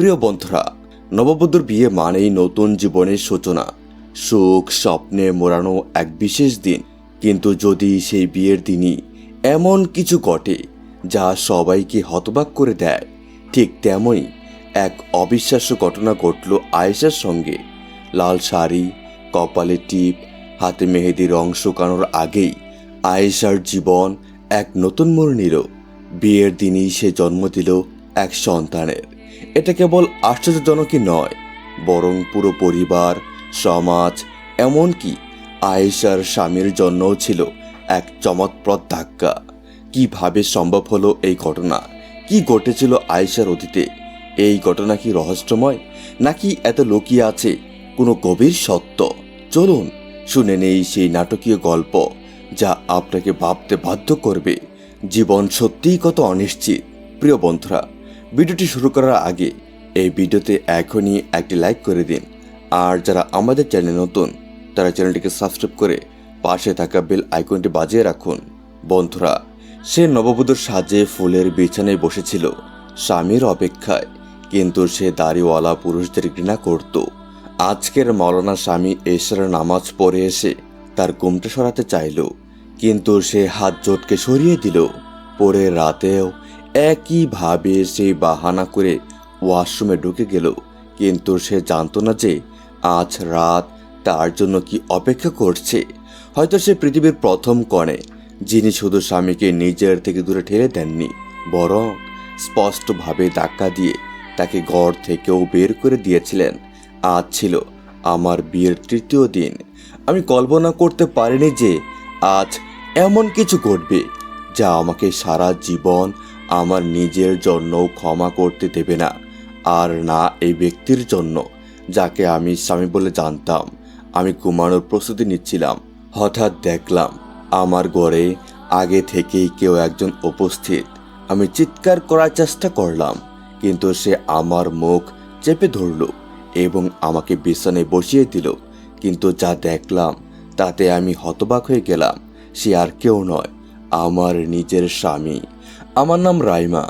প্রিয় বন্ধুরা, নববধূর বিয়ে মানেই নতুন জীবনের সূচনা। সুখ, স্বপ্নে মোড়ানো এক বিশেষ দিন। কিন্তু যদি সেই বিয়ের দিনই এমন কিছু ঘটে যা সবাইকে হতবাক করে দেয়, ঠিক তেমনই এক অবিশ্বাস্য ঘটনা ঘটল আয়েশার সঙ্গে। লাল শাড়ি, কপালে টিপ, হাতে মেহেদির রং শুকানোর আগেই আয়েশার জীবন এক নতুন মোড় নিল। বিয়ের দিনই সে জন্ম দিল এক সন্তানের। এটা কেবল আশ্চর্যজনকই নয়, বরং পুরো পরিবার, সমাজ, এমনকি আয়েশার স্বামীর জন্যও ছিল এক চমৎপ্রদ ধাক্কা। কীভাবে সম্ভব হলো এই ঘটনা? কি ঘটেছিল আয়েশার অতীতে? এই ঘটনা কি রহস্যময়, নাকি এত লুকিয়ে আছে কোনো গভীর সত্য? চলুন শুনে নেই সেই নাটকীয় গল্প, যা আপনাকে ভাবতে বাধ্য করবে। জীবন সত্যিই কত অনিশ্চিত। প্রিয় বন্ধুরা ভিডিওটি শুরু করার আগে এই ভিডিওতে এখনই একটি লাইক করে দিন। আর যারা আমাদের চ্যানেল নতুন, তারা চ্যানেলটিকে সাবস্ক্রাইব করে পাশে থাকা বেল আইকনটি বাজিয়ে রাখুন। বন্ধুরা, সে নববধূর সাজে ফুলের বিছানায় বসেছিল। স্বামীর অপেক্ষায় কিন্তু সে দাড়িওয়ালা পুরুষদের ঘৃণা করত। আজকের মৌলানা স্বামী এশার নামাজ পড়ে এসে তার ঘুমটা সরাতে চাইল, কিন্তু সে হাত জোটকে সরিয়ে দিল। পরে রাতেও একইভাবে সে বাহানা করে ওয়াশরুমে ঢুকে গেল। কিন্তু সে জানতো না যে আজ রাত তার জন্য কি অপেক্ষা করছে। হয়তো সে পৃথিবীর প্রথম কণে, যিনি শুধু স্বামীকে নিজের থেকে দূরে ঠেলে দেননি, বরং স্পষ্টভাবে ধাক্কা দিয়ে তাকে ঘর থেকেও বের করে দিয়েছিলেন। আজ ছিল আমার বিয়ের তৃতীয় দিন। আমি কল্পনা করতে পারিনি যে আজ এমন কিছু ঘটবে যা আমাকে সারা জীবন আমার নিজের জন্যও ক্ষমা করতে দেবে না, আর না এই ব্যক্তির জন্য, যাকে আমি স্বামী বলে জানতাম। আমি ঘুমানোর প্রস্তুতি নিচ্ছিলাম। হঠাৎ দেখলাম, আমার ঘরে আগে থেকেই কেউ একজন উপস্থিত। আমি চিৎকার করার চেষ্টা করলাম, কিন্তু সে আমার মুখ চেপে ধরল এবং আমাকে বিছানায় বসিয়ে দিল। কিন্তু যা দেখলাম, তাতে আমি হতবাক হয়ে গেলাম। সে আর কেউ নয়, আমার নিজের স্বামী। আমার নাম রাইমা।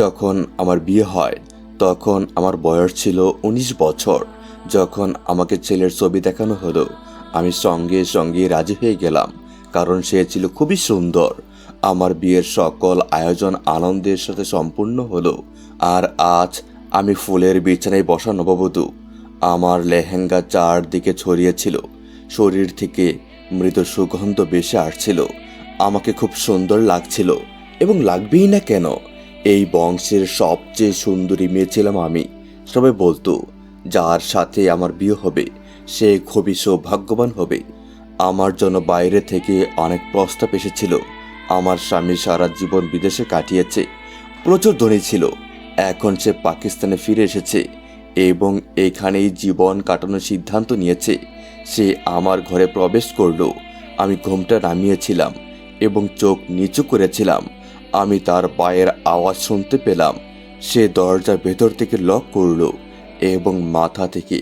যখন আমার বিয়ে হয়, তখন আমার বয়স ছিল উনিশ বছর। যখন আমাকে ছেলের ছবি দেখানো হলো, আমি সঙ্গে সঙ্গে রাজি হয়ে গেলাম, কারণ সে ছিল খুবই সুন্দর। আমার বিয়ের সকল আয়োজন আনন্দের সাথে সম্পূর্ণ হলো, আর আজ আমি ফুলের বিছানায় বসা নববধূ। আমার লেহেঙ্গা চারদিকে ছড়িয়েছিল শরীর থেকে মৃত সুগন্ধ বেশি আসছিল, আমাকে খুব সুন্দর লাগছিল। এবং লাগবেই না কেন? এই বংশের সবচেয়ে সুন্দরী মেয়ে ছিলাম আমি। সবাই বলতো, যার সাথে আমার বিয়ে হবে, সে খুবই সৌভাগ্যবান হবে। আমার জন্য বাইরে থেকে অনেক প্রস্তাব এসেছিল। আমার স্বামী সারা জীবন বিদেশে কাটিয়েছে। প্রচুর ধনী ছিল। এখন সে পাকিস্তানে ফিরে এসেছে এবং এখানেই জীবন কাটানোর সিদ্ধান্ত নিয়েছে। সে আমার ঘরে প্রবেশ করল। আমি ঘুমটা নামিয়েছিলাম এবং চোখ নিচু করেছিলাম। আমি তার পায়ের আওয়াজ শুনতে পেলাম। সে দরজা ভেতর থেকে লক করল এবং মাথা থেকে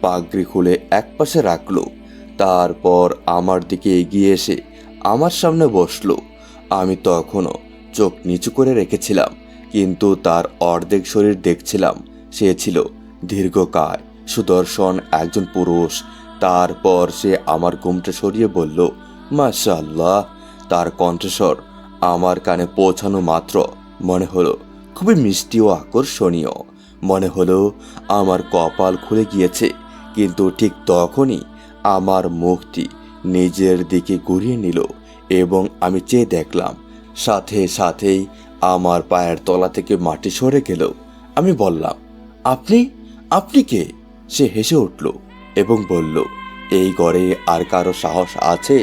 পাগড়ি খুলে একপাশে রাখল। তারপর আমার দিকে এগিয়ে এসে আমার সামনে বসল। আমি তখনও চোখ নিচু করে রেখেছিলাম, কিন্তু তার অর্ধেক শরীর দেখছিলাম। সে ছিল দীর্ঘকায়, সুদর্শন একজন পুরুষ। তারপর সে আমার ঘুমটা সরিয়ে বলল মাশাল্লাহ তার কণ্ঠস্বর আমার কানে পৌঁছানো মাত্র। মনে হলো, খুবই মিষ্টি ও আকর্ষণীয়। মনে হলো, আমার কপাল খুলে গিয়েছে, কিন্তু ঠিক তখনই আমার মুখটি নিজের দিকে ঘুরিয়ে নিল এবং আমি চেয়ে দেখলাম, সাথে সাথেই আমার পায়ের তলা থেকে মাটি সরে গেল। আমি বললাম, আপনি? আপনি কে? সে হেসে উঠল এবং বলল, এই ঘরে আর কারও সাহস আছে?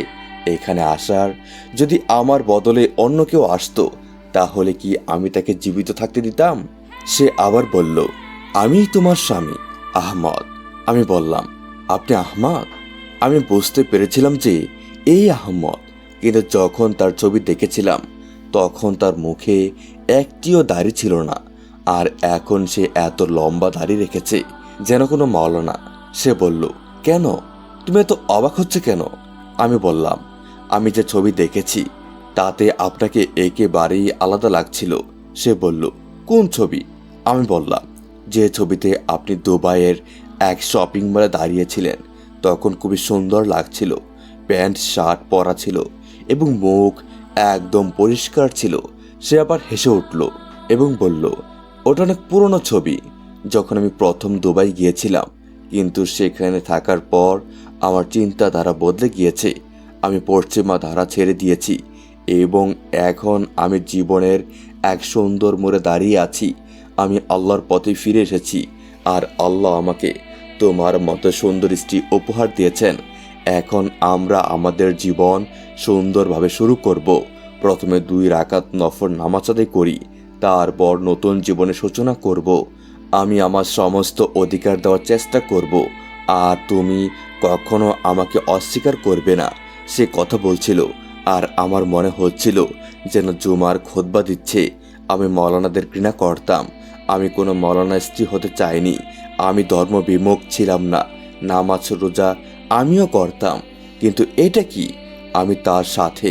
এখানে আসার। যদি আমার বদলে অন্য কেউ আসতো, তাহলে কি আমি তাকে জীবিত থাকতে দিতাম? সে আবার বলল, আমি তোমার স্বামী, আহমদ। আমি বললাম, আপনি আহমদ? আমি বুঝতে পেরেছিলাম যে, এই আহমদ। কিন্তু যখন তার ছবি দেখেছিলাম, তখন তার মুখে একটিও দাড়ি ছিল না। আর এখন সে এত লম্বা দাড়ি রেখেছে, যেন কোনো মৌলানা সে বলল, কেন? তুমি এত অবাক হচ্ছে কেন? আমি বললাম আমি যে ছবি দেখেছি, তাতে আপনাকে একেবারেই আলাদা লাগছিল। সে বলল, কোন ছবি? আমি বললাম, যে ছবিতে আপনি দুবাইয়ের এক শপিং মলে দাঁড়িয়েছিলেন। তখন খুবই সুন্দর লাগছিল, প্যান্ট, শার্ট পরা ছিল এবং মুখ একদম পরিষ্কার ছিল। সে আবার হেসে উঠল এবং বলল, ওটা অনেক পুরনো ছবি, যখন আমি প্রথম দুবাই গিয়েছিলাম। কিন্তু সেখানে থাকার পর আমার চিন্তাধারা বদলে গিয়েছে। আমি পশ্চিমা ধারা ছেড়ে দিয়েছি এবং এখন আমি জীবনের এক সুন্দর মোড়ে দাঁড়িয়ে আছি। আমি আল্লাহর পথে ফিরে এসেছি আর আল্লাহ আমাকে তোমার মতো সুন্দর স্ত্রী উপহার দিয়েছেন। এখন আমরা আমাদের জীবন সুন্দরভাবে শুরু করব। প্রথমে দুই রাকাত নফর নামাজ করি, তারপর নতুন জীবনের সূচনা করব। আমি আমার সমস্ত অধিকার দেওয়ার চেষ্টা করব, আর তুমি কখনো আমাকে অস্বীকার করবে না। সে কথা বলছিল, আর আমার মনে হচ্ছিল যেন জুমার খোদবা দিচ্ছে। আমি মৌলানাদের ঘৃণা করতাম। আমি কোনো মৌলানা স্ত্রী হতে চাইনি। আমি ধর্ম বিমুখ ছিলাম না। নামাজ, রোজা আমিও করতাম। কিন্তু এটা কি? আমি তার সাথে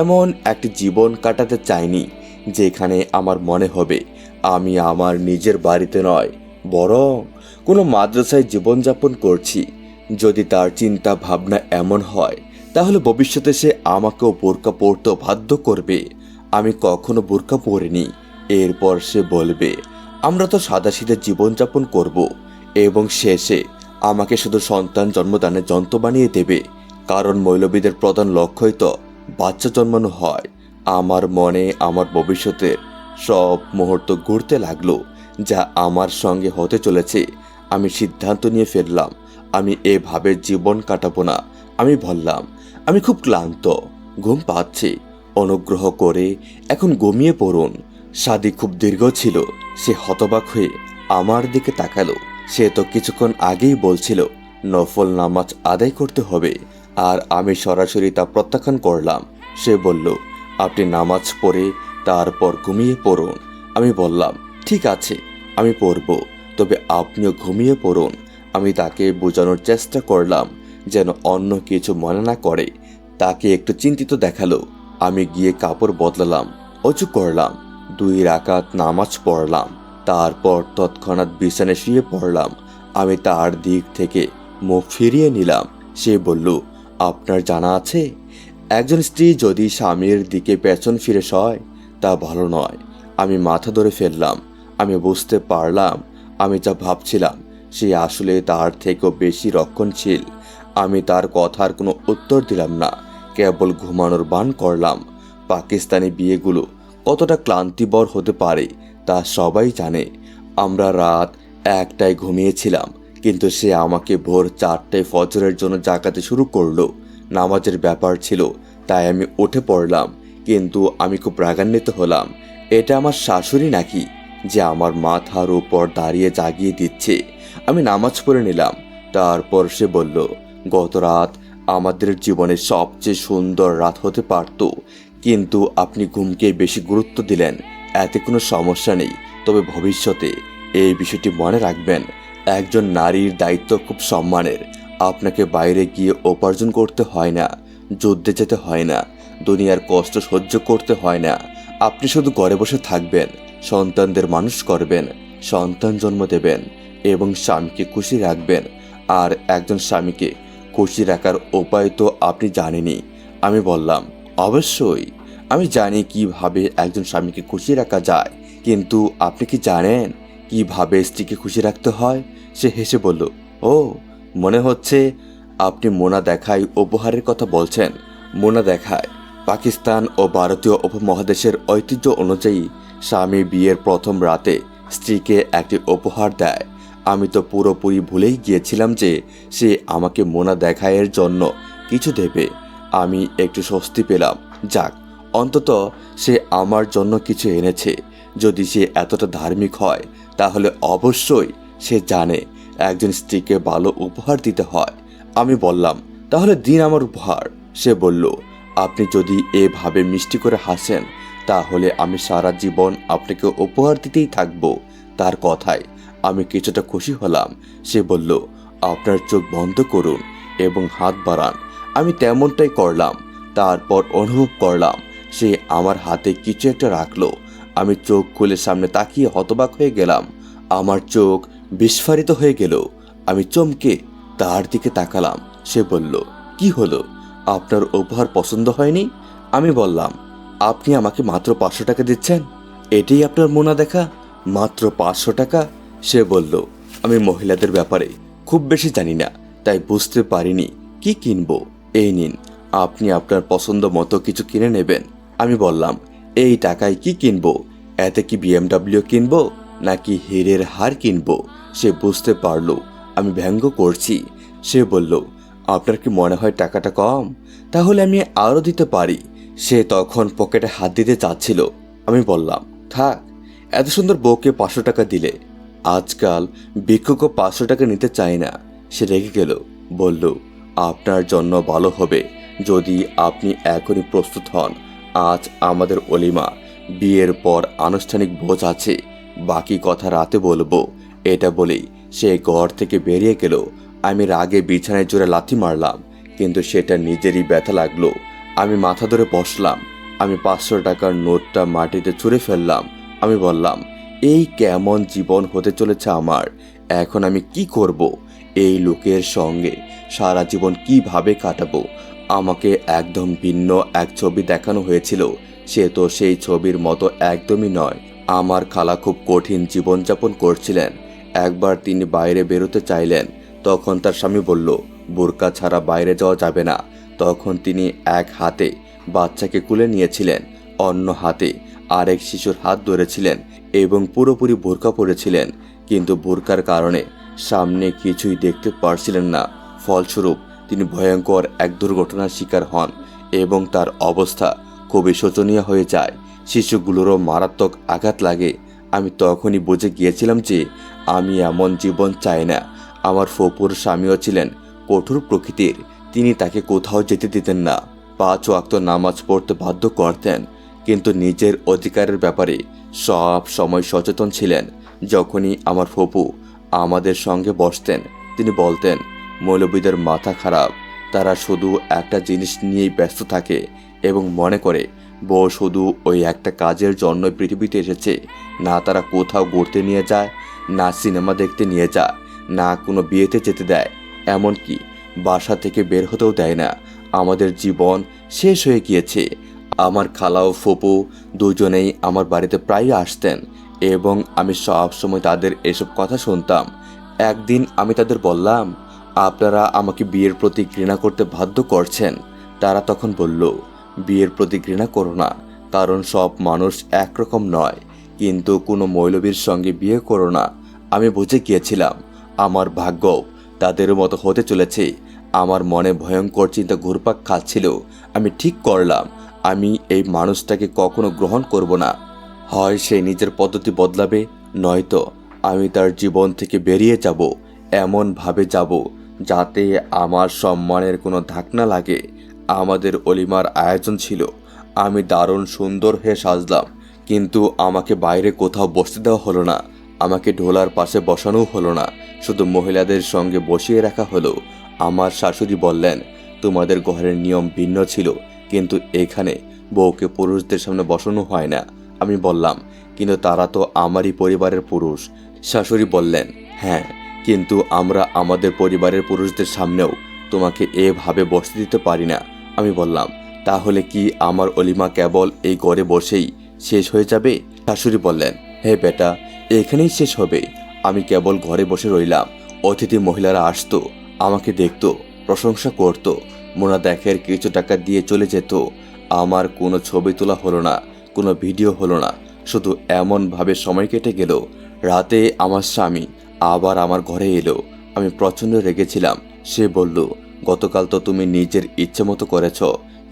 এমন একটি জীবন কাটাতে চাইনি, যেখানে আমার মনে হবে আমি আমার নিজের বাড়িতে নয়, বরং কোনো মাদ্রাসায় জীবনযাপন করছি। যদি তার চিন্তা ভাবনা এমন হয় তাহলে ভবিষ্যতে সে আমাকেও বোরকা পরতে বাধ্য করবে। আমি কখনো বোরকা পরিনি। এরপর সে বলবে, আমরা তো সাদাসিধে জীবনযাপন করব এবং শেষে আমাকে শুধু সন্তান জন্মদানের যন্ত্র বানিয়ে দেবে। কারণ মৌলবীদের প্রধান লক্ষ্যই তো বাচ্চা জন্মানো হয়। আমার মনে আমার ভবিষ্যতের সব মুহূর্ত ঘুরতে লাগল যা আমার সঙ্গে হতে চলেছে। আমি সিদ্ধান্ত নিয়ে ফেললাম। আমি এভাবে জীবন কাটাবো না। আমি বললাম আমি খুব ক্লান্ত, ঘুম পাচ্ছি। অনুগ্রহ করে এখন ঘুমিয়ে পড়ুন। সাদি খুব দীর্ঘ ছিল, সে হতবাক হয়ে আমার দিকে তাকালো। সে তো কিছুক্ষণ আগেই বলছিল, নফল নামাজ আদায় করতে হবে। আর আমি সরাসরি তা প্রত্যাখ্যান করলাম। সে বলল, আপনি নামাজ পড়ে তারপর ঘুমিয়ে পড়ুন। আমি বললাম, ঠিক আছে, আমি পড়ব। তবে আপনিও ঘুমিয়ে পড়ুন। আমি তাকে বোঝানোর চেষ্টা করলাম। যেন অন্য কিছু মনে না করে। তাকে একটু চিন্তিত দেখাল। আমি গিয়ে কাপড় বদলালাম অচু করলাম, দুই রাকাত নামাজ পড়লাম, তারপর তৎক্ষণাৎ বিছানে শুয়ে পড়লাম। আমি তার দিক থেকে মুখ ফিরিয়ে নিলাম। সে বলল, আপনার জানা আছে? একজন স্ত্রী যদি স্বামীর দিকে পেছন ফিরে সয়, তা ভালো নয়। আমি মাথা ধরে ফেললাম। আমি বুঝতে পারলাম। আমি যা ভাবছিলাম, সে আসলে তার থেকেও বেশি রক্ষণশীল। আমি তার কথার কোনো উত্তর দিলাম না। কেবল ঘুমানোর বান করলাম। পাকিস্তানি বিয়েগুলো কতটা ক্লান্তিবর হতে পারে তা সবাই জানে। আমরা রাত একটায় ঘুমিয়েছিলাম, কিন্তু সে আমাকে ভোর চারটায় ফজরের জন্য জাগাতে শুরু করল। নামাজের ব্যাপার ছিল, তাই আমি উঠে পড়লাম, কিন্তু আমি খুব রাগান্বিত হলাম। এটা আমার শাশুড়ি নাকি? যে আমার মাথার উপর দাঁড়িয়ে জাগিয়ে দিচ্ছে। আমি নামাজ পড়ে নিলাম, তারপর সে বলল গত রাত আমাদের জীবনের সবচেয়ে সুন্দর রাত হতে পারত, কিন্তু আপনি ঘুমকে বেশি গুরুত্ব দিলেন, এতে কোনো সমস্যা নেই। তবে ভবিষ্যতে এই বিষয়টি মনে রাখবেন, একজন নারীর দায়িত্ব খুব সম্মানের। আপনাকে বাইরে গিয়ে উপার্জন করতে হয় না, যুদ্ধে যেতে হয় না, দুনিয়ার কষ্ট সহ্য করতে হয় না। আপনি শুধু ঘরে বসে থাকবেন, সন্তানদের মানুষ করবেন, সন্তান জন্ম দেবেন এবং স্বামীকে খুশি রাখবেন। আর একজন স্বামীকে খুশি রাখার উপায় তো আপনি জানেনই, আমি বললাম, অবশ্যই। আমি জানি কীভাবে একজন স্বামীকে খুশি রাখা যায়, কিন্তু আপনি কি জানেন কীভাবে স্ত্রীকে খুশি রাখতে হয়? সে হেসে বলল, ও, মনে হচ্ছে আপনি মোনা দেখায় উপহারের কথা বলছেন। মোনা দেখায়, পাকিস্তান ও ভারতীয় উপমহাদেশের ঐতিহ্য অনুযায়ী স্বামী বিয়ের প্রথম রাতে স্ত্রীকে একটি উপহার দেয়। আমি তো পুরোপুরি ভুলেই গিয়েছিলাম যে সে আমাকে মোনা দেখায়ের জন্য কিছু দেবে। আমি একটু স্বস্তি পেলাম। যাক, অন্তত সে আমার জন্য কিছু এনেছে। যদি সে এতটা ধার্মিক হয়, তাহলে অবশ্যই সে জানে একজন স্ত্রীকে ভালো উপহার দিতে হয়। আমি বললাম, তাহলে দিন আমার উপহার। সে বলল, আপনি যদি এভাবে মিষ্টি করে হাসেন, তাহলে আমি সারা জীবন আপনাকে উপহার দিতেই থাকব। তার কথায় আমি কিছুটা খুশি হলাম। সে বলল, আপনার চোখ বন্ধ করুন এবং হাত বাড়ান। আমি তেমনটাই করলাম। তারপর অনুভব করলাম, সে আমার হাতে কিছু একটা রাখল। আমি চোখ খুলে সামনে তাকিয়ে হতবাক হয়ে গেলাম। আমার চোখ বিস্ফারিত হয়ে গেল। আমি চমকে তার দিকে তাকালাম। সে বলল, কি হলো? আপনার উপহার পছন্দ হয়নি? আমি বললাম, আপনি আমাকে মাত্র পাঁচশো টাকা দিচ্ছেন। এটাই আপনার মোনা দেখা মাত্র পাঁচশো টাকা সে বলল, আমি মহিলাদের ব্যাপারে খুব বেশি জানি না, তাই বুঝতে পারিনি। কি কিনবো? এই নিন, আপনি আপনার পছন্দ মতো কিছু কিনে নেবেন। আমি বললাম, এই টাকায় কি কিনবো? এতে কি বিএমডাব্লিউ কিনবো, নাকি হীরের হার কিনবো? সে বুঝতে পারল, আমি ব্যঙ্গ করছি। সে বলল, আপনার কি মনে হয় টাকাটা কম? তাহলে আমি আরও দিতে পারি। সে তখন পকেটে হাত দিতে চাচ্ছিল। আমি বললাম, থাক, এত সুন্দর বউকে পাঁচশো টাকা দিলে আজকাল ভিক্ষুকও পাঁচশো টাকা নিতে চায় না। সে রেগে গেল, বলল, আপনার জন্য ভালো হবে। যদি আপনি এখনই প্রস্তুত হন, আজ আমাদের অলিমা, বিয়ের পর আনুষ্ঠানিক ভোজ আছে। বাকি কথা রাতে বলব। এটা বলেই সে ঘর থেকে বেরিয়ে গেল। আমি রাগে বিছানায় জোরে লাথি মারলাম, কিন্তু সেটা নিজেরই ব্যথা লাগল। আমি মাথা ধরে বসলাম। আমি পাঁচশো টাকার নোটটা মাটিতে ছুঁড়ে ফেললাম। আমি বললাম এই কেমন জীবন হতে চলেছে আমার? এখন আমি কি করব? এই লোকের সঙ্গে সারা জীবন কীভাবে কাটাবো? আমাকে একদম ভিন্ন এক ছবি দেখানো হয়েছিল। সে তো সেই ছবির মতো একদমই নয়। আমার খালা খুব কঠিন জীবনযাপন করছিলেন। একবার তিনি বাইরে বেরোতে চাইলেন। তখন তার স্বামী বলল, বোরকা ছাড়া বাইরে যাওয়া যাবে না। তখন তিনি এক হাতে বাচ্চাকে কুলে নিয়েছিলেন, অন্য হাতে আরেক শিশুর হাত ধরেছিলেন এবং পুরোপুরি বোরকা পরেছিলেন। কিন্তু বোরকার কারণে সামনে কিছুই দেখতে পারছিলেন না। ফলস্বরূপ, তিনি ভয়ঙ্কর এক দুর্ঘটনার শিকার হন এবং তার অবস্থা খুবই শোচনীয় হয়ে যায়। শিশুগুলোরও মারাত্মক আঘাত লাগে। আমি তখনই বুঝে গিয়েছিলাম যে আমি এমন জীবন চাই না। আমার ফপুর স্বামীও ছিলেন কঠোর প্রকৃতির। তিনি তাকে কোথাও যেতে দিতেন না। পাঁচ ওয়াক্ত নামাজ পড়তে বাধ্য করতেন। কিন্তু নিজের অধিকারের ব্যাপারে সব সময় সচেতন ছিলেন। যখনই আমার ফপু আমাদের সঙ্গে বসতেন, তিনি বলতেন মৌলবীদের মাথা খারাপ। তারা শুধু একটা জিনিস নিয়েই ব্যস্ত থাকে এবং মনে করে, বউ শুধু ওই একটা কাজের জন্য পৃথিবীতে এসেছে। না তারা কোথাও ঘুরতে নিয়ে যায়, না সিনেমা দেখতে নিয়ে যায়, না কোনো বিয়েতে যেতে দেয়। এমনকি বাসা থেকে বের হতেও দেয় না। আমাদের জীবন শেষ হয়ে গিয়েছে। আমার খালা ও ফুপু দুজনেই আমার বাড়িতে প্রায় আসতেন এবং আমি সব সময় তাদের এসব কথা শুনতাম। একদিন আমি তাদের বললাম, আপনারা আমাকে বিয়ের প্রতি ঘৃণা করতে বাধ্য করছেন। তারা তখন বলল, বিয়ের প্রতি ঘৃণা করো না, কারণ সব মানুষ একরকম নয়। কিন্তু কোনো মৌলবীর সঙ্গে বিয়ে করো না। আমি বুঝে গিয়েছিলাম, আমার ভাগ্য তাদের মতো হতে চলেছে। আমার মনে ভয়ঙ্কর চিন্তা ঘুরপাক খাচ্ছিল। আমি ঠিক করলাম আমি এই মানুষটাকে কখনো গ্রহণ করব না। হয় সে নিজের পদ্ধতি বদলাবে, নয়তো আমি তার জীবন থেকে বেরিয়ে যাব, এমনভাবে যাব যাতে আমার সম্মানের কোনো ধাকনা লাগে। আমাদের অলিমার আয়োজন ছিল, আমি দারুণ সুন্দর হয়ে সাজলাম, কিন্তু আমাকে বাইরে কোথাও বসতে দেওয়া হলো না, আমাকে ঢোলার পাশে বসানোও হলো না, শুধু মহিলাদের সঙ্গে বসিয়ে রাখা হলো। আমার শাশুড়ি বললেন, তোমাদের ঘরের নিয়ম ভিন্ন ছিল কিন্তু এখানে বউকে পুরুষদের সামনে বসানো হয় না। আমি বললাম, কিন্তু তারা তো আমারই পরিবারের পুরুষ। শাশুড়ি বললেন হ্যাঁ কিন্তু আমরা আমাদের পরিবারের পুরুষদের সামনেও তোমাকে এভাবে বসতে দিতে পারি না। আমি বললাম, তাহলে কি আমার অলিমা কেবল এই ঘরে বসেই শেষ হয়ে যাবে? শাশুড়ি বললেন, হে বেটা, এখানেই শেষ হবে। আমি কেবল ঘরে বসে রইলাম। অতিথি মহিলারা আসতো, আমাকে দেখতো, প্রশংসা করত। মোনা দেখের কিছু টাকা দিয়ে চলে যেত। আমার কোনো ছবি তোলা হলো না, কোনো ভিডিও হলো না। শুধু এমনভাবে সময় কেটে গেল। রাতে আমার স্বামী আবার আমার ঘরে এলো। আমি প্রচণ্ড রেগেছিলাম। সে বলল, গতকাল তো তুমি নিজের ইচ্ছে মতো করেছ,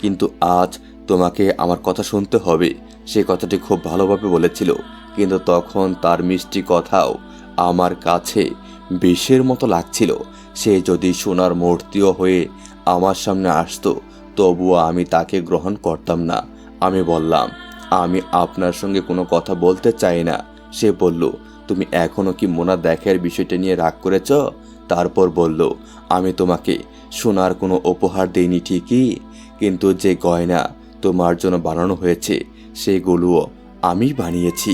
কিন্তু আজ তোমাকে আমার কথা শুনতে হবে। সে কথাটি খুব ভালোভাবে বলেছিল। কিন্তু তখন তার মিষ্টি কথাও আমার কাছে বিষের মতো লাগছিল। সে যদি সোনার মূর্তিও হয়ে আমার সামনে আসতো, তবুও আমি তাকে গ্রহণ করতাম না। আমি বললাম, আমি আপনার সঙ্গে কোনো কথা বলতে চাই না। সে বলল, তুমি এখনও কি মোনা দেখার বিষয়টা নিয়ে রাগ করেছ? তারপর বলল, আমি তোমাকে সোনার কোনো উপহার দেইনি ঠিকই, কিন্তু যে গয়না তোমার জন্য বানানো হয়েছে, সেগুলোও আমি বানিয়েছি।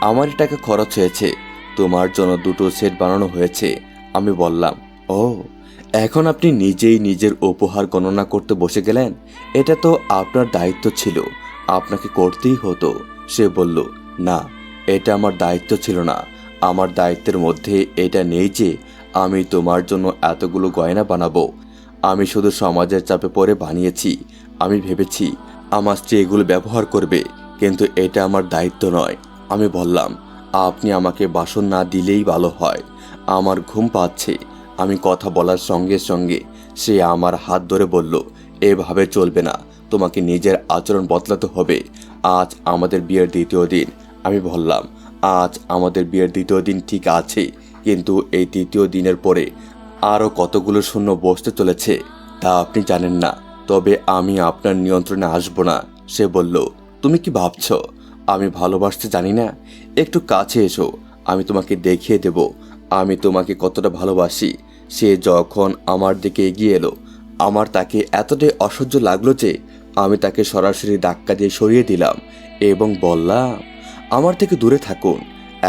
আমার টাকা খরচ হয়েছে, তোমার জন্য দুটো সেট বানানো হয়েছে। আমি বললাম, ও এখন আপনি নিজেই নিজের উপহার গণনা করতে বসে গেলেন, এটা তো আপনার দায়িত্ব ছিল, আপনাকে করতেই হতো। সে বলল, না, এটা আমার দায়িত্ব ছিল না। আমার দায়িত্বের মধ্যে এটা নেই যে আমি তোমার জন্য এতগুলো গয়না বানাবো। আমি শুধু সমাজের চাপে পড়ে বানিয়েছি। আমি ভেবেছি আমার স্ত্রী এগুলো ব্যবহার করবে, কিন্তু এটা আমার দায়িত্ব নয়। আমি বললাম, আপনি আমাকে বাসন না দিলেই ভালো হয়। আমার ঘুম পাচ্ছে। আমি কথা বলার সঙ্গে সঙ্গে সে আমার হাত ধরে বলল, এভাবে চলবে না। তোমাকে নিজের আচরণ বদলাতে হবে। আজ আমাদের বিয়ের দ্বিতীয় দিন। আমি বললাম, আজ আমাদের বিয়ের দ্বিতীয় দিন ঠিক আছে, কিন্তু এই তৃতীয় দিনের পরে আরও কতগুলো শূন্য বসতে চলেছে, তা আপনি জানেন না। তবে আমি আপনার নিয়ন্ত্রণে আসব না। সে বলল, তুমি কি ভাবছ? আমি ভালোবাসতে জানি না। একটু কাছে এসো। আমি তোমাকে দেখিয়ে দেব। আমি তোমাকে কতটা ভালোবাসি। সে যখন আমার দিকে এগিয়ে এলো, আমার তাকে এতটাই অসহ্য লাগল যে আমি তাকে সরাসরি ধাক্কা দিয়ে সরিয়ে দিলাম এবং বললাম, আমার থেকে দূরে থাকুন।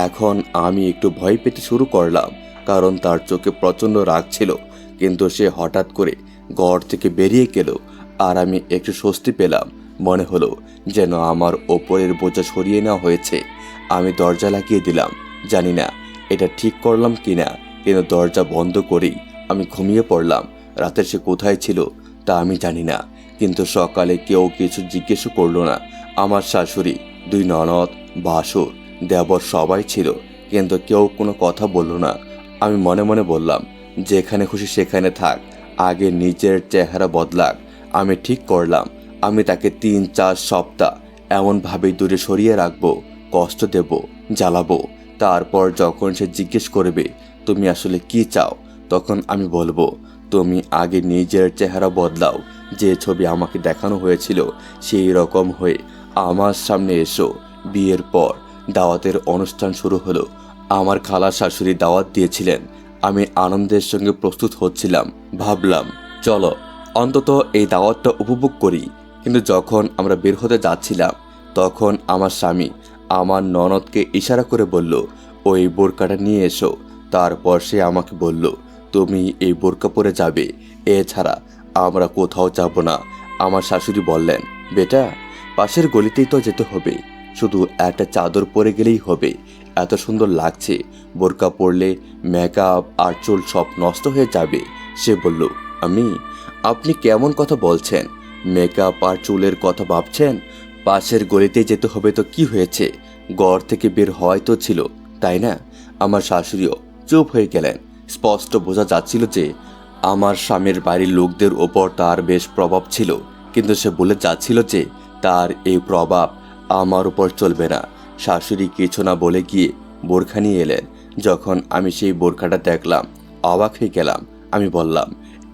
এখন আমি একটু ভয় পেতে শুরু করলাম, কারণ তার চোখে প্রচণ্ড রাগ ছিল। কিন্তু সে হঠাৎ করে ঘর থেকে বেরিয়ে গেল আর আমি একটু স্বস্তি পেলাম। মনে হলো যেন আমার ওপরের বোঝা সরিয়ে নেওয়া হয়েছে। আমি দরজা লাগিয়ে দিলাম, জানি না এটা ঠিক করলাম কিনা কিন্তু দরজা বন্ধ করেই আমি ঘুমিয়ে পড়লাম। রাতে সে কোথায় ছিল তা আমি জানি না। কিন্তু সকালে কেউ কিছু জিজ্ঞেস করল না। আমার শাশুড়ি, দুই ননদ বাসুর দেবর সবাই ছিল। কিন্তু কেউ কোনো কথা বলল না। আমি মনে মনে বললাম, যেখানে খুশি সেখানে থাক। আগে নিজের চেহারা বদলাক। আমি ঠিক করলাম। আমি তাকে তিন চার সপ্তাহ এমনভাবেই দূরে সরিয়ে রাখব, কষ্ট দেব, জ্বালাবো। তারপর যখন সে জিজ্ঞেস করবে, তুমি আসলে কি চাও? তখন আমি বলব, তুমি আগে নিজের চেহারা বদলাও। যে ছবি আমাকে দেখানো হয়েছিল সেই রকম হয়ে আমার সামনে এসো। বিয়ের পর দাওয়াতের অনুষ্ঠান শুরু হলো। আমার খালা শাশুড়ি দাওয়াত দিয়েছিলেন। আমি আনন্দের সঙ্গে প্রস্তুত হচ্ছিলাম। ভাবলাম, চলো, অন্তত এই দাওয়াতটা উপভোগ করি। কিন্তু যখন আমরা বের হতে যাচ্ছিলাম, তখন আমার স্বামী আমার ননদকে ইশারা করে বলল, ওই বোরকাটা নিয়ে এসো। তারপর সে আমাকে বলল, তুমি এই বোরকা পরে যাবে। এছাড়া আমরা কোথাও যাব না। আমার শাশুড়ি বললেন, বেটা, পাশের গলিতেই তো যেতে হবে। শুধু একটা চাদর পরে গেলেই হবে। এত সুন্দর লাগছে। বোরকা পরলে মেকআপ আর চুল সব নষ্ট হয়ে যাবে। সে বলল, আমি? আপনি কেমন কথা বলছেন? মেকআপ আর চুলের কথা ভাবছেন? পাশের গলিতে যেতে হবে তো কি হয়েছে? গড় থেকে বের হয় তো ছিল, তাই না? আমার শাশুড়িও চুপ হয়ে গেলেন। স্পষ্ট বোঝা যাচ্ছিল যে আমার স্বামীর বাড়ির লোকদের ওপর তার বেশ প্রভাব ছিল, কিন্তু সে বলে যাচ্ছিল যে তার এই প্রভাব আমার উপর চলবে না। শাশুড়ি কিছু না বলে গিয়ে বোরখা নিয়ে এলেন। যখন আমি সেই বোরখাটা দেখলাম, অবাক হয়ে গেলাম। আমি বললাম,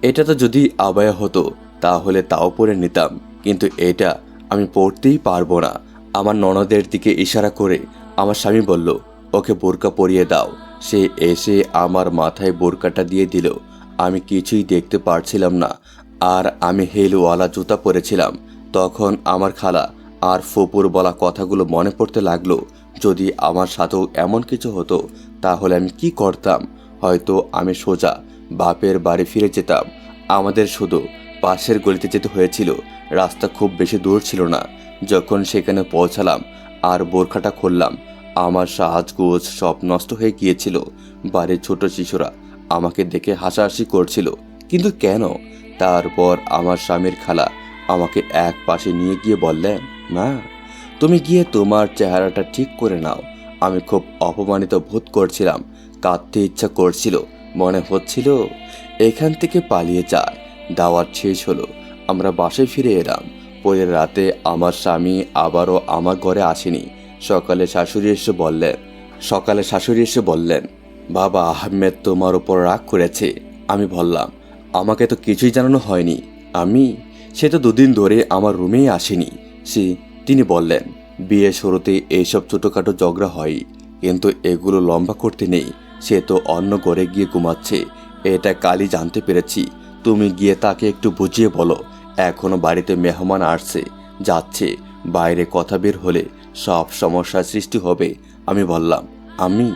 এটা তো যদি আবায়া হতো, তাহলে তাও পরে নিতাম। কিন্তু এটা আমি পড়তেই পারব না। আমার ননদের দিকে ইশারা করে আমার স্বামী বলল, ওকে বোরকা পরিয়ে দাও। সে এসে আমার মাথায় বোরকাটা দিয়ে দিল। আমি কিছুই দেখতে পারছিলাম না। আর আমি হেলওয়ালা জুতা পরেছিলাম। তখন আমার খালা আর ফুপুর বলা কথাগুলো মনে পড়তে লাগল। যদি আমার সাথেও এমন কিছু হতো, তাহলে আমি কি করতাম? হয়তো আমি সোজা বাপের বাড়ি ফিরে যেতাম। আমাদের শুধু পাশের গলিতে যেতে হয়েছিল। রাস্তা খুব বেশি দূর ছিল না। যখন সেখানে পৌঁছালাম আর বোরখাটা খুললাম, আমার সাজগোজ সব নষ্ট হয়ে গিয়েছিল। বাড়ির ছোট শিশুরা আমাকে দেখে হাসাহাসি করছিল, কিন্তু কেন? তারপর আমার স্বামীর খালা আমাকে এক পাশে নিয়ে গিয়ে বললেন, মা, তুমি গিয়ে তোমার চেহারাটা ঠিক করে নাও। আমি খুব অপমানিত বোধ করছিলাম, কাঁদতে ইচ্ছা করছিল, মনে হচ্ছিল, এখান থেকে পালিয়ে যায় দাওয়াত শেষ হলো। আমরা বাসে ফিরে এলাম। পরের রাতে আমার স্বামী আবারও আমার ঘরে আসেনি। সকালে শাশুড়ি এসে বললেন, সকালে শাশুড়ি এসে বললেন, বাবা আহমেদ তোমার উপর রাগ করেছে। আমি বললাম, আমাকে তো কিছুই জানানো হয়নি। আমি? সে তো দুদিন ধরে আমার রুমেই আসেনি। সে, তিনি বললেন বিয়ে শুরুতে এইসব ছোটোখাটো ঝগড়া হয়, কিন্তু এগুলো লম্বা করতে নেই। সে তো অন্য ঘরে গিয়ে ঘুমাচ্ছে। এটা কালই জানতে পেরেছি। তুমি গিয়ে তাকে একটু বুঝিয়ে বলো এখনও বাড়িতে মেহমান আসছে, যাচ্ছে, বাইরে কথা বের হলে সব সমস্যার সৃষ্টি হবে, আমি বললাম। আমি?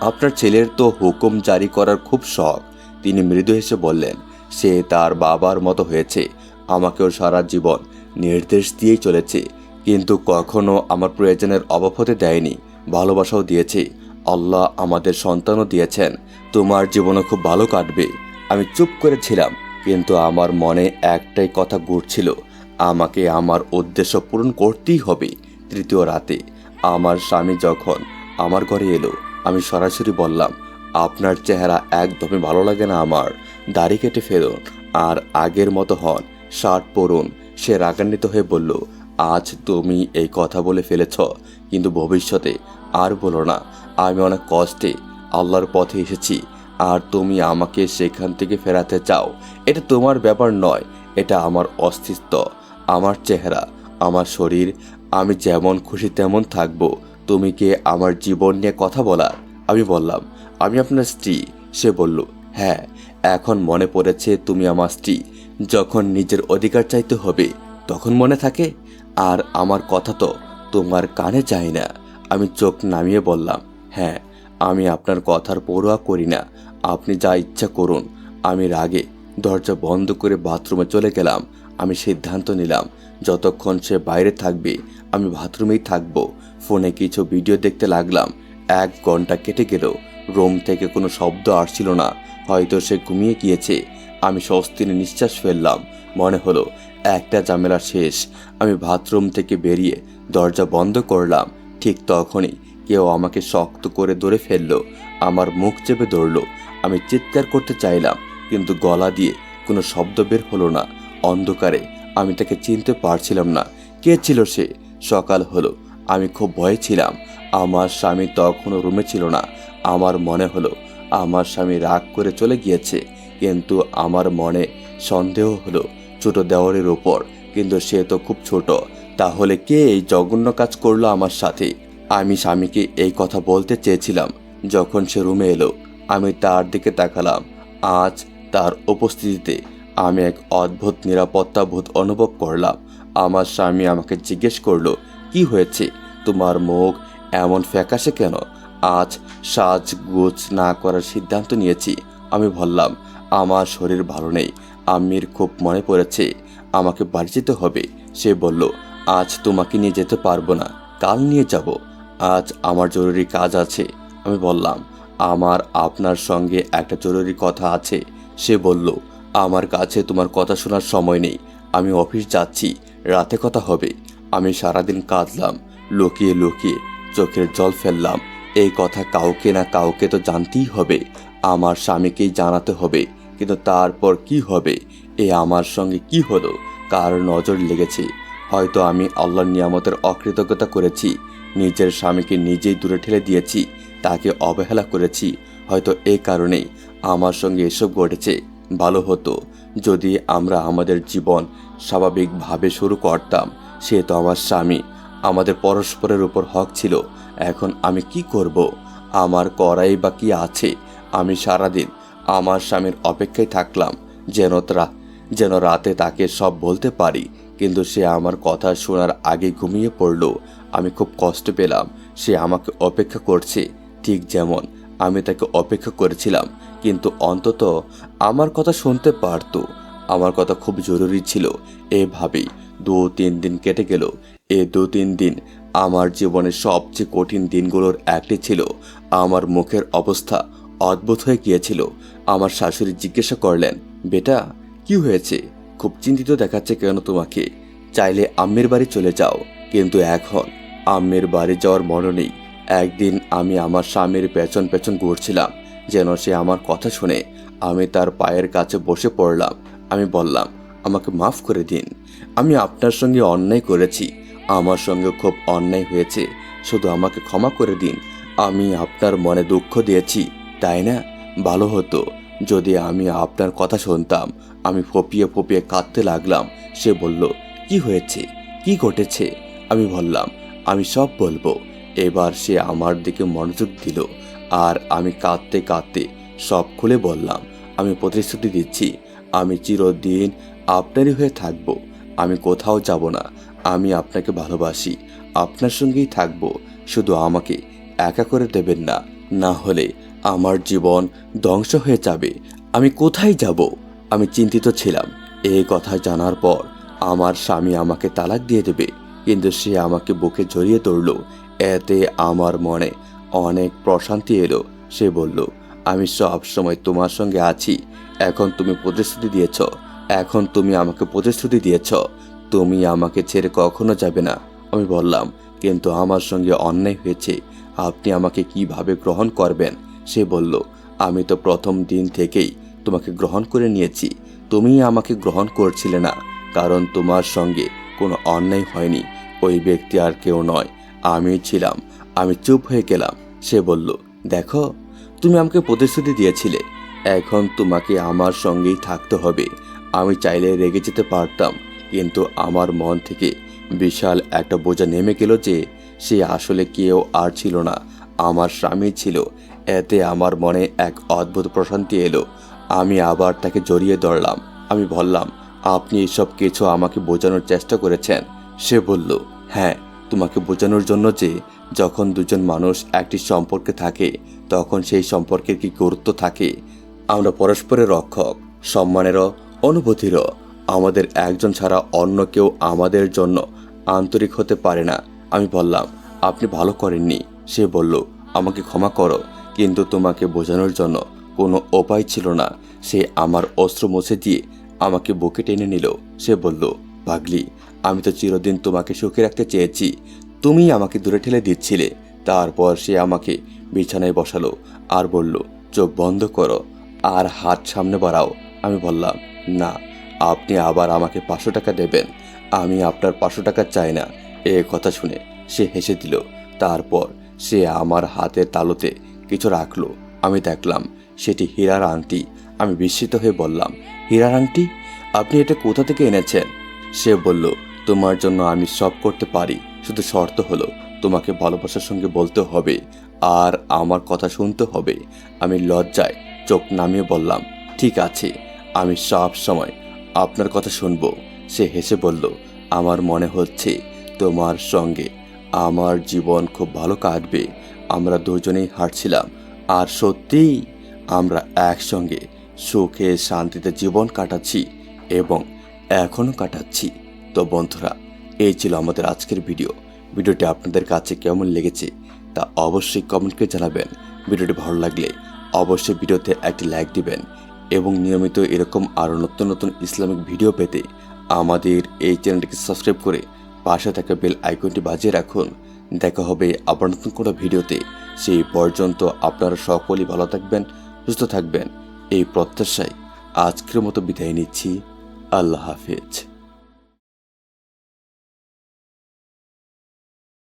আপনার ছেলের তো হুকুম জারি করার খুব শখ। তিনি মৃদু হেসে বললেন, সে তার বাবার মতো হয়েছে। আমাকেও সারা জীবন নির্দেশ দিয়েই চলেছে। কিন্তু কখনো আমার প্রয়োজনের অভাব হতে দেয়নি। ভালোবাসাও দিয়েছে। আল্লাহ আমাদের সন্তানও দিয়েছেন। তোমার জীবনও খুব ভালো কাটবে। আমি চুপ করেছিলাম কিন্তু আমার মনে একটাই কথা ঘুরছিল, আমাকে আমার উদ্দেশ্য পূরণ করতেই হবে। তৃতীয় রাতে আমার স্বামী যখন আমার ঘরে এলো, আমি সরাসরি বললাম, আপনার চেহারা একদমই ভালো লাগে না আমার, দাড়ি কেটে ফেলুন, আর আগের মতো হন, শার্ট পরুন। সে রাগান্বিত হয়ে বলল, আজ তুমি এই কথা বলে ফেলেছ, কিন্তু ভবিষ্যতে আর বলো না, আমি অনেক কষ্টে আল্লাহর পথে এসেছি আর তুমি আমাকে সেখান থেকে ফেরাতে চাও। এটা তোমার ব্যাপার নয়, এটা আমার অস্তিত্ব, আমার চেহারা, আমার শরীর। আমি যেমন খুশি তেমন থাকব। তুমি কে আমার জীবন নিয়ে কথা বলার? আমি বললাম, আমি আপনার স্ত্রী। সে বলল হ্যাঁ এখন মনে পড়েছে তুমি আমার স্ত্রী। যখন নিজের অধিকার চাইতে হবে, তখন মনে থাকে। আর আমার কথা তো তোমার কানে যায় না। আমি চোখ নামিয়ে বললাম হ্যাঁ আমি আপনার কথার পরোয়া করি না। আপনি যা ইচ্ছা করুন। আমি রাগে দরজা বন্ধ করে বাথরুমে চলে গেলাম। আমি সিদ্ধান্ত নিলাম, যতক্ষণ সে বাইরে থাকবে, আমি বাথরুমেই থাকব। ফোনে কিছু ভিডিও দেখতে লাগলাম। এক ঘণ্টা কেটে গেল। রুম থেকে কোনো শব্দ আসছিল না। হয়তো সে ঘুমিয়ে গিয়েছে। আমি স্বস্তির নিঃশ্বাস ফেললাম। মনে হলো, একটা ঝামেলা শেষ। আমি বাথরুম থেকে বেরিয়ে দরজা বন্ধ করলাম। ঠিক তখনই কেউ আমাকে শক্ত করে ধরে ফেলল, আমার মুখ চেপে ধরলো। আমি চিৎকার করতে চাইলাম, কিন্তু গলা দিয়ে কোনো শব্দ বের হলো না। অন্ধকারে আমি তাকে চিনতে পারছিলাম না। কে ছিল সে? সকাল হলো, আমি খুব ভয়ে ছিলাম। আমার স্বামী তখনও রুমে ছিল না। আমার মনে হলো, আমার স্বামী রাগ করে চলে গিয়েছে, কিন্তু আমার মনে সন্দেহ হলো ছোট দেওয়ারের ওপর, কিন্তু সে তো খুব ছোট। তাহলে কে এই জঘন্য কাজ করল আমার সাথে? আমি স্বামীকে এই কথা বলতে চেয়েছিলাম। যখন সে রুমে এলো, আমি তার দিকে তাকালাম। আজ তার উপস্থিতিতে আমি এক অদ্ভুত নিরাপত্তা বোধ অনুভব করলাম। আমার স্বামী আমাকে জিজ্ঞেস করল, কি হয়েছে? তোমার মুখ এমন ফ্যাকাশে কেন? আজ সাজ গোছ না করার সিদ্ধান্ত নিয়েছি। আমি বললাম, আমার শরীর ভালো নেই। আমির খুব মনে পড়েছে। আমাকে বাড়ি যেতে হবে। সে বলল, আজ তোমাকে নিয়ে যেতে পারব না। কাল নিয়ে যাব। আজ আমার জরুরি কাজ আছে। আমি বললাম, আমার আপনার সঙ্গে একটা জরুরি কথা আছে। সে বলল, আমার কাছে তোমার কথা শোনার সময় নেই। আমি অফিস যাচ্ছি, রাতে কথা হবে। আমি সারাদিন কাঁদলাম, লুকিয়ে লুকিয়ে চোখের জল ফেললাম। এই কথা কাউকে না কাউকে তো জানতেই হবে। আমার স্বামীকেই জানাতে হবে, কিন্তু তারপর কি হবে? এ আমার সঙ্গে কি হলো? কার নজর লেগেছে? হয়তো আমি আল্লাহর নিয়ামতের অকৃতজ্ঞতা করেছি। নিজের স্বামীকে নিজেই দূরে ঠেলে দিয়েছি, তাকে অবহেলা করেছি। হয়তো এই কারণেই আমার সঙ্গে এসব ঘটেছে। ভালো হতো যদি আমরা আমাদের জীবন স্বাভাবিকভাবে শুরু করতাম। সে তো আমার স্বামী, আমাদের পরস্পরের উপর হক ছিল। এখন আমি কি করব? আমার করাই বা কি আছে? আমি সারাদিন আমার স্বামীর অপেক্ষায় থাকলাম, যেন যেন রাতে তাকে সব বলতে পারি। কিন্তু সে আমার কথা শোনার আগে ঘুমিয়ে পড়ল। আমি খুব কষ্ট পেলাম। সে আমাকে অপেক্ষা করছে, ঠিক যেমন আমি তাকে অপেক্ষা করেছিলাম। কিন্তু অন্তত আমার কথা শুনতে পারতো। আমার কথা খুব জরুরি ছিল। এভাবেই দু তিন দিন কেটে গেল। এ দু তিন দিন আমার জীবনের সবচেয়ে কঠিন দিনগুলোর একটি ছিল। আমার মুখের অবস্থা অদ্ভুত হয়ে গিয়েছিল। আমার শাশুড়ি জিজ্ঞাসা করলেন, বেটা, কি হয়েছে? খুব চিন্তিত দেখাচ্ছে কেন তোমাকে? চাইলে আম্মের বাড়ি চলে যাও। কিন্তু এখন আম্মের বাড়ি যাওয়ার মনে নেই। একদিন আমি আমার স্বামীর পেছন পেছন ঘুরছিলাম, যেন সে আমার কথা শুনে আমি তার পায়ের কাছে বসে পড়লাম। আমি বললাম, আমাকে মাফ করে দিন। আমি আপনার সঙ্গে অন্যায় করেছি। আমার সঙ্গে খুব অন্যায় হয়েছে। শুধু আমাকে ক্ষমা করে দিন। আমি আপনার মনে দুঃখ দিয়েছি, তাই না? ভালো হতো। যদি আমি আপনার কথা শুনতাম, আমি ফপিয়ে ফপিয়ে কাঁদতে লাগলাম। সে বলল, কি হয়েছে? কি ঘটেছে? আমি বললাম আমি সব বলব। এবার সে আমার দিকে মনোযোগ দিল আর আমি কাঁদতে কাঁদতে সব খুলে বললাম, আমি প্রতিশ্রুতি দিচ্ছি, আমি চিরদিন আপনারই হয়ে থাকব। আমি কোথাও যাব না, আমি আপনাকে ভালোবাসি, আপনার সঙ্গেই থাকব। শুধু আমাকে একা করে দেবেন না না হলে আমার জীবন ধ্বংস হয়ে যাবে। আমি কোথায় যাব? আমি চিন্তিত ছিলাম। এই কথা জানার পর আমার স্বামী আমাকে তালাক দিয়ে দেবে। কিন্তু সে আমাকে বুকে জড়িয়ে ধরল। এতে আমার মনে অনেক প্রশান্তি এলো। সে বলল, আমি সব সময় তোমার সঙ্গে আছি। এখন তুমি প্রতিশ্রুতি দিয়েছ। এখন তুমি আমাকে প্রতিশ্রুতি দিয়েছ। তুমি আমাকে ছেড়ে কখনো যাবে না। আমি বললাম, কিন্তু আমার সঙ্গে অন্যায় হয়েছে। আপনি আমাকে কীভাবে গ্রহণ করবেন? সে বলল, আমি তো প্রথম দিন থেকেই তোমাকে গ্রহণ করে নিয়েছি। তুমি আমাকে গ্রহণ করছিলে না, কারণ তোমার সঙ্গে কোনো অন্যায় হয়নি। ওই ব্যক্তি আর কেউ নয়। আমি ছিলাম। আমি চুপ হয়ে গেলাম। সে বলল, দেখো, তুমি আমাকে প্রতিশ্রুতি দিয়েছিলে। এখন তোমাকে আমার সঙ্গেই থাকতে হবে। আমি চাইলে রেগে যেতে পারতাম। কিন্তু আমার মন থেকে বিশাল একটা বোঝা নেমে গেল যে সে আসলে কেউ আর ছিল না। আমার স্বামী ছিল। এতে আমার মনে এক অদ্ভুত প্রশান্তি এলো। আমি আবার তাকে জড়িয়ে ধরলাম। আমি বললাম, আপনি এসব কিছু আমাকে বোঝানোর চেষ্টা করেছেন। সে বলল হ্যাঁ তোমাকে বোঝানোর জন্য যে যখন দুজন মানুষ একটি সম্পর্কে থাকে, তখন সেই সম্পর্কের কি গুরুত্ব থাকে। আমরা পরস্পরের রক্ষক, সম্মানেরও, অনুভূতিরও। আমাদের একজন ছাড়া অন্য কেউ আমাদের জন্য আন্তরিক হতে পারে না। আমি বললাম, আপনি ভালো করেননি। সে বলল, আমাকে ক্ষমা করো, কিন্তু তোমাকে বোঝানোর জন্য কোনো উপায় ছিল না। সে আমার অস্ত্র মুছে দিয়ে আমাকে বুকে টেনে নিল। সে বলল, পাগলি আমি তো চিরদিন তোমাকে সুখে রাখতে চেয়েছি। তুমি আমাকে দূরে ঠেলে দিচ্ছিলে। তারপর সে আমাকে বিছানায় বসালো আর বলল, চোখ বন্ধ করো আর হাত সামনে বাড়াও। আমি বললাম, না, আপনি আবার আমাকে পাঁচশো টাকা দেবেন। আমি আপনার পাঁচশো টাকা চাই না। এ কথা শুনে সে হেসে দিল। তারপর সে আমার হাতের তালুতে কিছু রাখল। আমি দেখলাম সেটি হীরার আংটি। আমি বিস্মিত হয়ে বললাম, হীরার আংটি? আপনি এটা কোথা থেকে এনেছেন? সে বলল তোমার জন্য আমি সব করতে পারি। শুধু শর্ত হলো, তোমাকে ভালোবাসার সঙ্গে বলতে হবে, আর আমার কথা শুনতে হবে। আমি লজ্জায় চোখ নামিয়ে বললাম, ঠিক আছে, আমি সব সময় আপনার কথা শুনব। সে হেসে বলল, আমার মনে হচ্ছে তোমার সঙ্গে আমার জীবন খুব ভালো কাটবে। আমরা দুজনেই হাঁটছিলাম, আর সত্যিই আমরা একসঙ্গে সুখে শান্তিতে জীবন কাটাচ্ছি এবং এখনও কাটাচ্ছি। তো বন্ধুরা, এই ছিল আমাদের আজকের ভিডিও। ভিডিওটি আপনাদের কাছে কেমন লেগেছে তা অবশ্যই কমেন্ট করে জানাবেন। ভিডিওটি ভালো লাগলে অবশ্যই ভিডিওতে একটি লাইক দিবেন এবং নিয়মিত এরকম আরও নতুন নতুন ইসলামিক ভিডিও পেতে আমাদের এই চ্যানেলটিকে সাবস্ক্রাইব করে পাশে থাকা বেল আইকনটি বাজিয়ে রাখুন। দেখা হবে আবার নতুন কোনো ভিডিওতে। সেই পর্যন্ত আপনারা সকলেই ভালো থাকবেন, সুস্থ থাকবেন। এই প্রত্যাশায় আজকের মতো বিদায় নিচ্ছি। আল্লাহ হাফেজ।